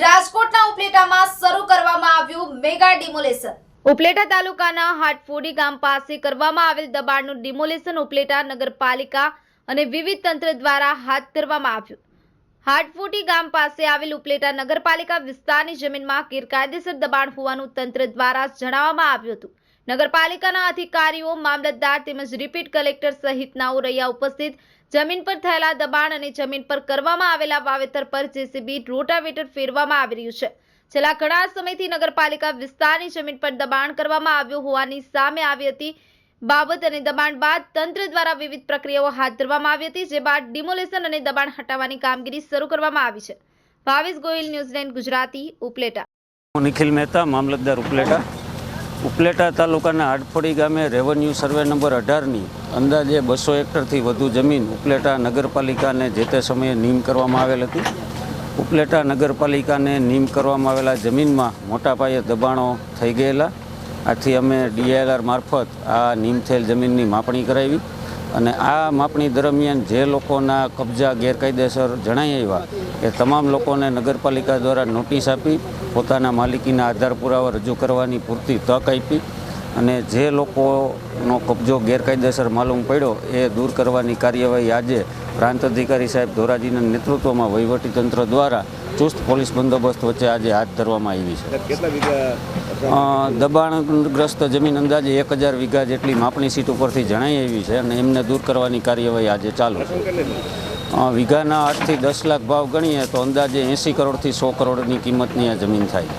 રાજકોટના ઉપલેટામાં શરૂ કરવામાં આવ્યું મેગા ડિમોલેશન. ઉપલેટા તાલુકાના હાટફોડી ગામ પાસે કરવામાં આવેલ દબાણનું ડિમોલેશન ઉપલેટા નગરપાલિકા અને વિવિધ તંત્ર દ્વારા હાથ ધરવામાં આવ્યું. હાટફોટી ગામ પાસે આવેલ ઉપલેટા નગરપાલિકા વિસ્તારની જમીનમાં ગેરકાયદેસર દબાણ હોવાનું તંત્ર દ્વારા જણાવવામાં આવ્યું હતું. નગરપાલિકાના અધિકારીઓ, મામલતદાર તેમજ રિપીટ કલેક્ટર સહિતનાઓ રહ્યા ઉપસ્થિત. જમીન પર થયેલા દબાણ અને જમીન પર કરવામાં આવેલા વાવેતર પર જેસીબી રોટાવેટર ફેરવામાં આવી રહ્યું છે. છેલ્લા ઘણા સમયથી નગરપાલિકા વિસ્તારની જમીન પર દબાણ કરવામાં આવ્યું હોવાની સામે આવી હતી બાબત અને દબાણ બાદ તંત્ર દ્વારા વિવિધ પ્રક્રિયાઓ હાથ ધરવામાં આવી હતી, જે બાદ ડિમોલેશન અને દબાણ હટાવવાની કામગીરી શરૂ કરવામાં આવી છે. Bhavesh Goyal New Zealand Gujarati, Upleta. Nikhil Mehta, મામલતદાર ઉપલેટા. ઉપલેટા તાલુકાના હાડફોડી ગામે રેવન્યુ સર્વે નંબર અઢારની અંદાજે બસો હેક્ટરથી વધુ જમીન ઉપલેટા નગરપાલિકાને જે તે સમયે નીમ કરવામાં આવેલ હતી. ઉપલેટા નગરપાલિકાને નીમ કરવામાં આવેલા જમીનમાં મોટા પાયે દબાણો થઈ ગયેલા. આથી અમે ડીએલઆર મારફત આ નીમ થયેલ જમીનની માપણી કરાવી. અને આ માપણી દરમિયાન જે લોકોના કબજા, ગેરકાયદેસર જણાઈ આવ્યા, એ તમામ લોકોને નગરપાલિકા દ્વારા નોટિસ આપી, પોતાના માલિકીના આધાર પુરાવા રજૂ કરવાની પૂરતી તક આપી અને જે લોકોનો કબજો, ગેરકાયદેસર માલુમ પડ્યો, એ દૂર કરવાની કાર્યવાહી આજે પ્રાંત અધિકારી સાહેબ ધોરાજીના નેતૃત્વમાં વહીવટીતંત્ર દ્વારા ચુસ્ત પોલીસ બંદોબસ્ત વચ્ચે આજે હાથ ધરવામાં આવી છે. દબાણગ્રસ્ત જમીન અંદાજે એક હજાર વીઘા જેટલી માપણી સીટ ઉપરથી જણાઈ આવી છે અને એમને દૂર કરવાની કાર્યવાહી આજે ચાલુ છે. વીઘાના આઠથી દસ લાખ ભાવ ગણીએ તો અંદાજે એંસી કરોડથી સો કરોડની કિંમતની આ જમીન થાય.